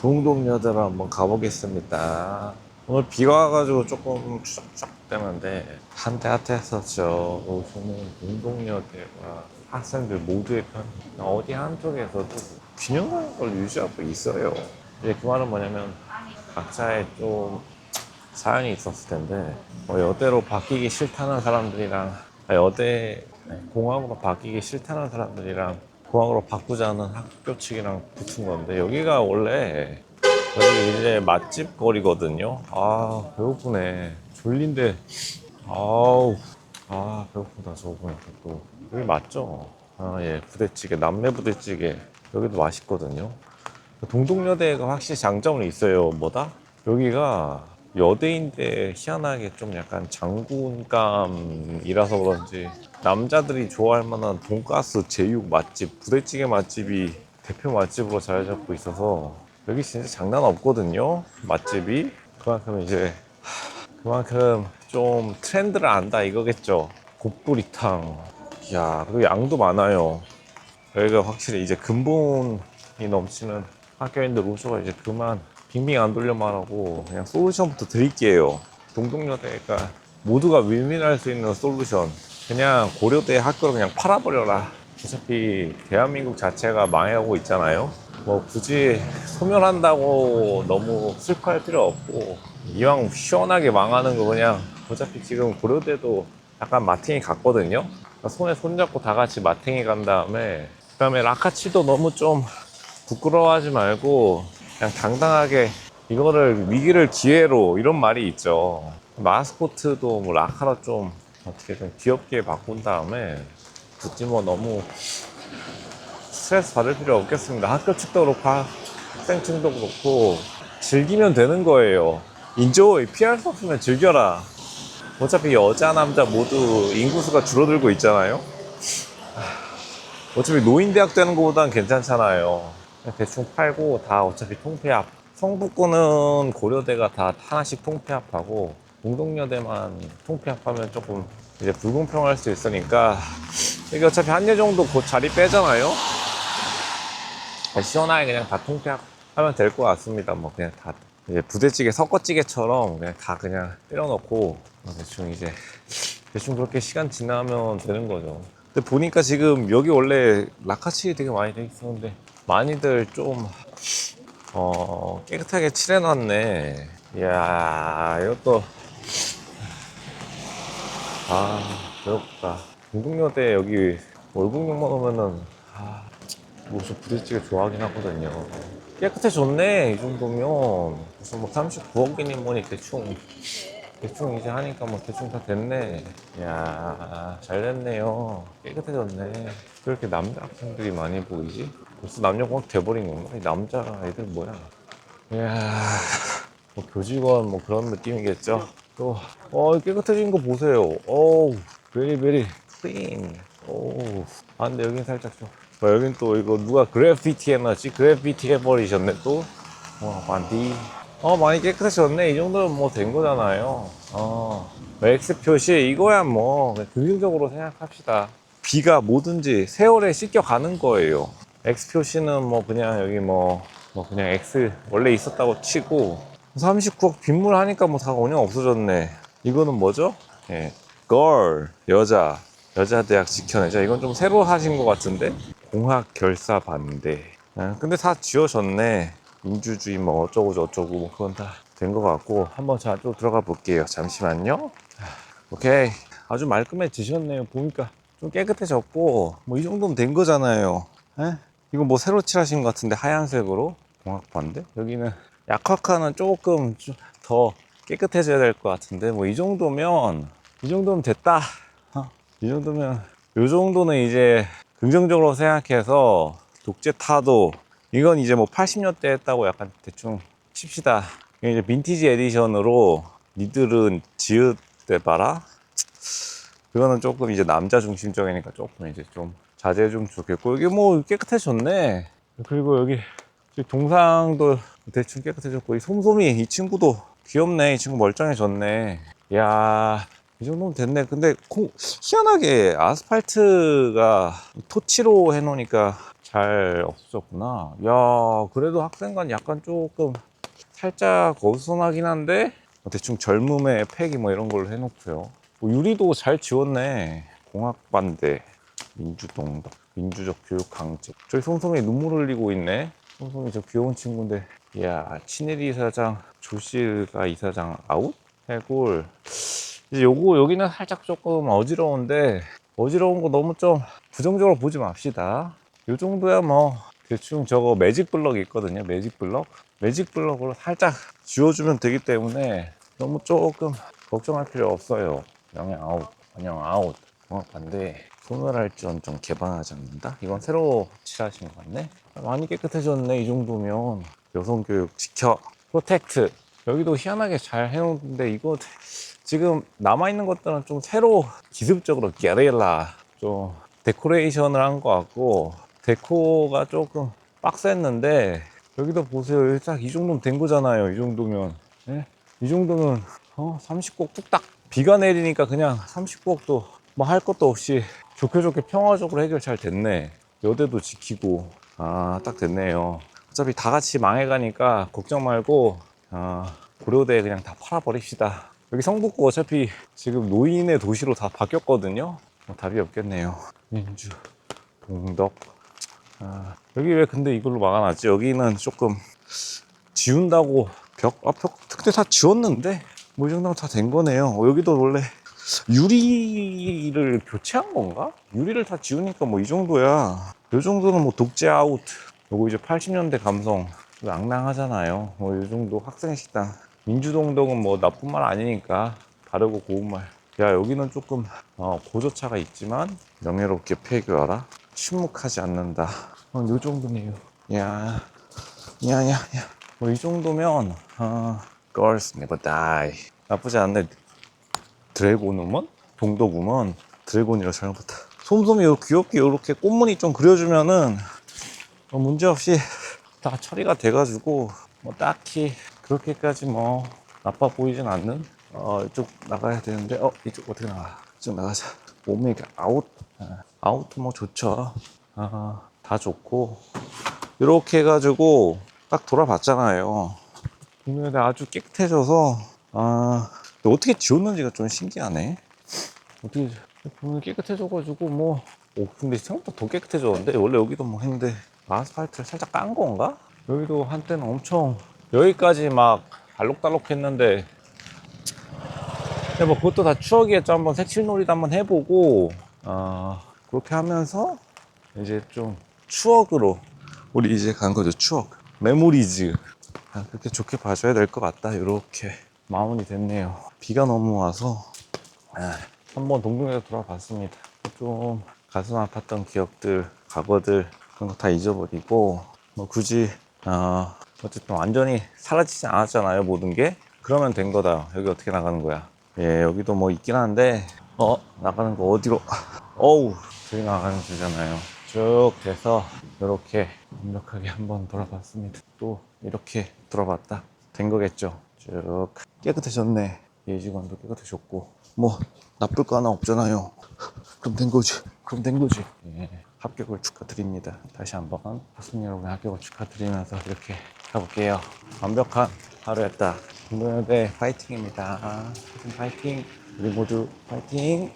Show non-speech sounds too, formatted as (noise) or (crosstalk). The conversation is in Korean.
동동여대로 한번 가보겠습니다. 오늘 비가 와가지고 조금 추적추적되는데 한때 핫했었죠. 요즘은 동동여대가 학생들 모두의 편 어디 한쪽에서도 균형을 걸 유지하고 있어요. 이제 그 말은 뭐냐면 각자의 좀 사연이 있었을 텐데 뭐 여대로 바뀌기 싫다는 사람들이랑 아, 여대 네, 공학으로 바뀌기 싫다는 사람들이랑 공학으로 바꾸자는 학교 측이랑 붙은 건데 여기가 원래 여기 이제 맛집 거리거든요. 아 배고프네. 졸린데 아우 아 배고프다 저거 보니까 또 여기 맞죠? 아예 부대찌개 남매 부대찌개 여기도 맛있거든요. 동동여대가 확실히 장점은 있어요. 뭐다? 여기가 여대인데 희한하게 좀 약간 장군감이라서 그런지 남자들이 좋아할 만한 돈가스 제육 맛집, 부대찌개 맛집이 대표 맛집으로 자리 잡고 있어서 여기 진짜 장난 없거든요. 맛집이 그만큼 이제 하, 그만큼 좀 트렌드를 안다 이거겠죠. 곱구리탕. 이야 그리고 양도 많아요. 여기가 확실히 이제 근본이 넘치는 학교인들 오셔가 이제 그만 빙빙 안 돌려 말하고 그냥 솔루션부터 드릴게요. 동동여대가 모두가 윈윈할 수 있는 솔루션. 그냥 고려대 학교를 그냥 팔아버려라. 어차피 대한민국 자체가 망해가고 있잖아요. 뭐 굳이 소멸한다고 너무 슬퍼할 필요 없고 이왕 시원하게 망하는 거 그냥 어차피 지금 고려대도 약간 마탱이 갔거든요. 그러니까 손에 손잡고 다 같이 마탱이 간 다음에 그다음에 라카치도 너무 좀 부끄러워하지 말고 그냥 당당하게 이거를 위기를 기회로 이런 말이 있죠. 마스코트도 뭐 라카로 좀 어떻게든 귀엽게 바꾼 다음에 굳이 뭐 너무 스트레스 받을 필요 없겠습니다. 학교 측도 그렇고 학생 측도 그렇고 즐기면 되는 거예요. 인조이 피할 수 없으면 즐겨라. 어차피 여자 남자 모두 인구수가 줄어들고 있잖아요. 어차피 노인 대학 되는 것보단 괜찮잖아요. 대충 팔고 다 어차피 통폐합. 성북구는 고려대가 다 하나씩 통폐합하고 공동여대만 통폐합하면 조금 이제 불공평할 수 있으니까 이게 어차피 한개 정도 곧 자리 빼잖아요. 시원하게 그냥 다 통폐합하면 될 것 같습니다. 뭐 그냥 다 이제 부대찌개 섞어찌개처럼 그냥 다 그냥 때려넣고 대충 이제 대충 그렇게 시간 지나면 되는 거죠. 근데 보니까 지금 여기 원래 라카치 되게 많이 돼 있었는데 많이들 좀 어, 깨끗하게 칠해놨네. 이야, 이것도 아 배고프다. 공동여대 여기 월북역만 오면은 아, 무슨 부대찌개 좋아하긴 하거든요. 깨끗해졌네 이 정도면 무슨 뭐 39억이니 뭐니 대충 대충 이제 하니까 뭐 대충 다 됐네. 이야, 잘 됐네요. 깨끗해졌네. 왜 이렇게 남자 학생들이 많이 보이지? 벌써 남녀 공학 돼버린 건가? 이 남자 애들 뭐야? 이야, 뭐 교직원 뭐 그런 느낌이겠죠? 또, 어, 깨끗해진 거 보세요. 어우, 베리 베리 클린. 오우. 아, 근데 여긴 살짝 좀. 어, 여긴 또 이거 누가 그래피티 해놨지? 그래피티 해버리셨네 또. 어, 반디. 어, 많이 깨끗해졌네. 이 정도면 뭐 된 거잖아요. 어, X 표시, 이거야 뭐, 긍정적으로 생각합시다. 비가 뭐든지 세월에 씻겨가는 거예요. X 표시는 뭐 그냥 여기 뭐, 뭐 그냥 X 원래 있었다고 치고, 39억 빗물 하니까 뭐 다 그냥 없어졌네. 이거는 뭐죠? 예. girl, 여자. 여자 대학 지켜내자. 이건 좀 새로 하신 것 같은데? 공학 결사 반대. 아, 근데 다 지워졌네. 민주주의 뭐 어쩌고 저쩌고 뭐 그건 다 된 것 같고 한번 자또 들어가 볼게요. 잠시만요. 아, 오케이. 아주 말끔해지셨네요. 보니까 좀 깨끗해졌고 뭐 이 정도면 된 거잖아요. 에? 이거 뭐 새로 칠하신 것 같은데 하얀색으로 공학 반대? 여기는 약화카는 조금 좀더 깨끗해져야 될 것 같은데 뭐 이 정도면 이 정도면 됐다. 어, 이 정도면 요 정도는 이제 긍정적으로 생각해서 독재 타도 이건 이제 뭐 80년대 했다고 약간 대충 칩시다. 이게 이제 빈티지 에디션으로 니들은 지읒대 봐라. 그거는 조금 이제 남자 중심적이니까 조금 이제 좀 자제해 좀 좋겠고 여기 뭐 깨끗해졌네. 그리고 여기 동상도 대충 깨끗해졌고 이 솜솜이 이 친구도 귀엽네. 이 친구 멀쩡해졌네. 이야 이 정도면 됐네. 근데 콩- 희한하게 아스팔트가 토치로 해놓으니까 잘 없었구나. 야, 그래도 학생관 약간 조금 살짝 어수선하긴 한데 뭐 대충 젊음의 팩이 뭐 이런 걸로 해놓고요. 뭐 유리도 잘 지웠네. 공학반대, 민주동덕, 민주적 교육 강제. 저기 솜솜이 눈물 흘리고 있네. 솜솜이 저 귀여운 친구인데. 이야, 친일이 이사장, 조실가 이사장 아웃? 해골. 이제 요거 여기는 살짝 조금 어지러운데 어지러운 거 너무 좀 부정적으로 보지 맙시다. 요 정도야 뭐 대충 저거 매직 블럭 있거든요. 매직 블럭. 매직 블럭으로 살짝 지워주면 되기 때문에 너무 조금 걱정할 필요 없어요. 영양 아웃, 원형 아웃. 어, 반대. 소멸할지언 좀 개방하지 않는다? 이건 새로 칠하신 것 같네? 많이 깨끗해졌네, 이 정도면. 여성교육 지켜. 프로텍트. 여기도 희한하게 잘 해놓는데 이거 지금 남아있는 것들은 좀 새로 기습적으로 게릴라 좀 데코레이션을 한 것 같고 데코가 조금 빡셌는데 여기도 보세요. 여기 딱 이 정도면 된 거잖아요. 이 정도면. 예? 이 정도면 어 30곡 뚝딱. 비가 내리니까 그냥 30곡도 뭐 할 것도 없이 좋게 좋게 평화적으로 해결 잘 됐네. 여대도 지키고. 아 딱 됐네요. 어차피 다 같이 망해가니까 걱정 말고 아, 고려대 그냥 다 팔아버립시다. 여기 성북구 어차피 지금 노인의 도시로 다 바뀌었거든요. 뭐 답이 없겠네요. 민주 동덕 아, 여기 왜 근데 이걸로 막아놨지? 여기는 조금 지운다고 벽, 아, 벽 근데 다 지웠는데 뭐 이 정도면 다 된 거네요. 어, 여기도 원래 유리를 교체한 건가? 유리를 다 지우니까 뭐 이 정도야. 이 정도는 뭐 독재 아웃. 요거 이제 80년대 감성. 낭낭하잖아요. 뭐 이 정도 학생 식당. 민주동덕은 뭐 나쁜 말 아니니까 바르고 고운 말. 야 여기는 조금 어, 고저차가 있지만 명예롭게 폐교하라. 침묵하지 않는다. 어, 요 정도네요. 야, 야 야 야. 뭐 이 정도면 어, girls never die. 나쁘지 않네. 드래곤 우먼? 동덕우먼? 드래곤이라 잘못했다. 솜솜이 요 귀엽게 이렇게 꽃무늬 좀 그려주면은 어, 문제없이 다 처리가 돼가지고 뭐 딱히 그렇게까지 뭐 나빠 보이진 않는 어 이쪽 나가야 되는데 어 이쪽 어떻게 나가 이쪽 나가자 오메가 아웃 아, 아웃 뭐 좋죠. 아, 다 좋고. 이렇게 해가지고 딱 돌아봤잖아요. 근데 아주 깨끗해져서. 아 어떻게 지웠는지가 좀 신기하네. 어떻게 보면 깨끗해져가지고 뭐. 오, 근데 생각보다 더 깨끗해졌는데? 원래 여기도 뭐 했는데 아스팔트를 살짝 깐 건가? 여기도 한때는 엄청 여기까지 막 알록달록 했는데. 근데 뭐 그것도 다 추억이었죠. 한번 색칠놀이도 한번 해보고. 아 그렇게 하면서 이제 좀 추억으로 우리 이제 간 거죠. 추억. 메모리즈 아, 그렇게 좋게 봐줘야 될 것 같다. 이렇게 마무리 됐네요. 비가 너무 와서 아, 한번 동동에서 돌아봤습니다. 좀 가슴 아팠던 기억들 과거들 그런 거 다 잊어버리고 뭐 굳이 어, 어쨌든 완전히 사라지지 않았잖아요 모든 게. 그러면 된 거다. 여기 어떻게 나가는 거야? 예 여기도 뭐 있긴 한데 어 나가는 거 어디로? (laughs) 어우 저기 나가는 주잖아요 쭉 돼서 이렇게 완벽하게 한번 돌아봤습니다 또 이렇게 돌아봤다 된 거겠죠 쭉 깨끗해졌네 예직원도 깨끗해졌고 뭐 나쁠 거 하나 없잖아요 그럼 된 거지 그럼 된 거지 예. 합격을 축하드립니다. 다시 한번 학생 여러분의 합격을 축하드리면서 이렇게 가볼게요. 완벽한 하루였다. 공동여대 파이팅입니다. 파이팅 파이팅. 우리 모두 파이팅.